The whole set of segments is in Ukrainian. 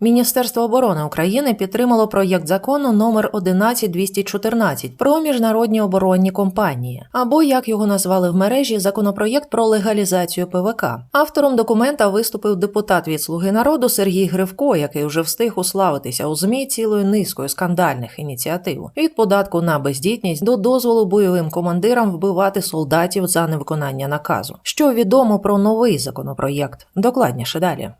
Міністерство оборони України підтримало проєкт закону номер 11214 про міжнародні оборонні компанії, або як його назвали в мережі, законопроєкт про легалізацію ПВК. Автором документа виступив депутат від Слуги народу Сергій Гривко, який вже встиг уславитися у змі цілою низкою скандальних ініціатив від податку на бездітність до дозволу бойовим командирам вбивати солдатів за невиконання наказу. Що відомо про новий законопроєкт? Докладніше далі.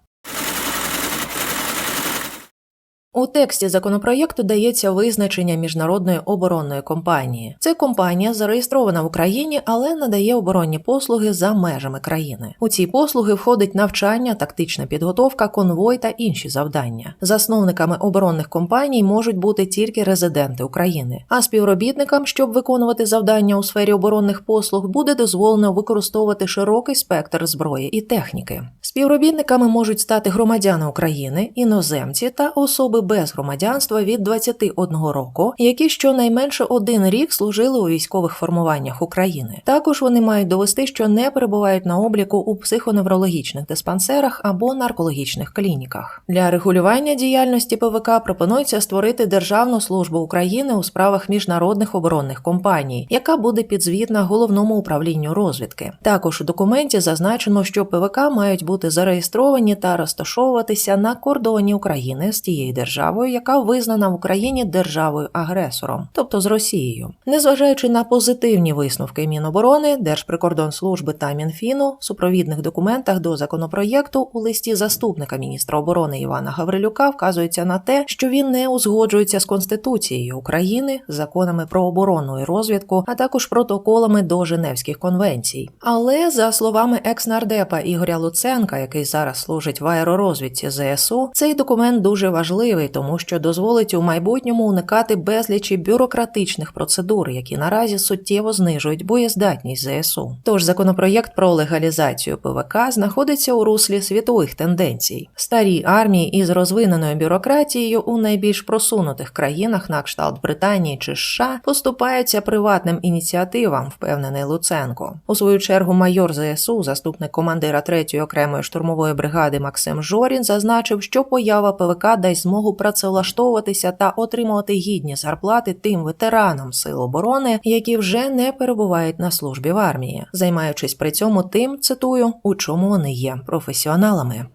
У тексті законопроєкту дається визначення міжнародної оборонної компанії. Це компанія зареєстрована в Україні, але надає оборонні послуги за межами країни. У ці послуги входить навчання, тактична підготовка, конвой та інші завдання. Засновниками оборонних компаній можуть бути тільки резиденти України, а співробітникам, щоб виконувати завдання у сфері оборонних послуг, буде дозволено використовувати широкий спектр зброї і техніки. Співробітниками можуть стати громадяни України, іноземці та особи без громадянства від 21 року, які щонайменше один рік служили у військових формуваннях України. Також вони мають довести, що не перебувають на обліку у психоневрологічних диспансерах або наркологічних клініках. Для регулювання діяльності ПВК пропонується створити Державну службу України у справах міжнародних оборонних компаній, яка буде підзвітна головному управлінню розвідки. Також у документі зазначено, що ПВК мають бути зареєстровані та розташовуватися на кордоні України з тією державою, яка визнана в Україні державою-агресором, тобто з Росією. Незважаючи на позитивні висновки Міноборони, Держприкордонслужби та Мінфіну, в супровідних документах до законопроєкту у листі заступника міністра оборони Івана Гаврилюка вказується на те, що він не узгоджується з Конституцією України, законами про оборону і розвідку, а також протоколами до Женевських конвенцій. Але за словами екс-нардепа Ігоря Луценка, який зараз служить в аеророзвідці ЗСУ, цей документ дуже важливий, тому що дозволить у майбутньому уникати безлічі бюрократичних процедур, які наразі суттєво знижують боєздатність ЗСУ. Тож законопроєкт про легалізацію ПВК знаходиться у руслі світових тенденцій. Старі армії із розвиненою бюрократією у найбільш просунутих країнах, на кшталт Британії чи США, поступаються приватним ініціативам, впевнений Луценко. У свою чергу майор ЗСУ, заступник командира 3-ї окремої штурмової бригади Максим Жорін, зазначив, що поява ПВК дасть змогу працевлаштовуватися та отримувати гідні зарплати тим ветеранам сил оборони, які вже не перебувають на службі в армії, займаючись при цьому тим, цитую, у чому вони є професіоналами.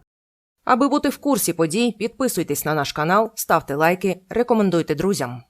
Аби бути в курсі подій, підписуйтесь на наш канал, ставте лайки, рекомендуйте друзям.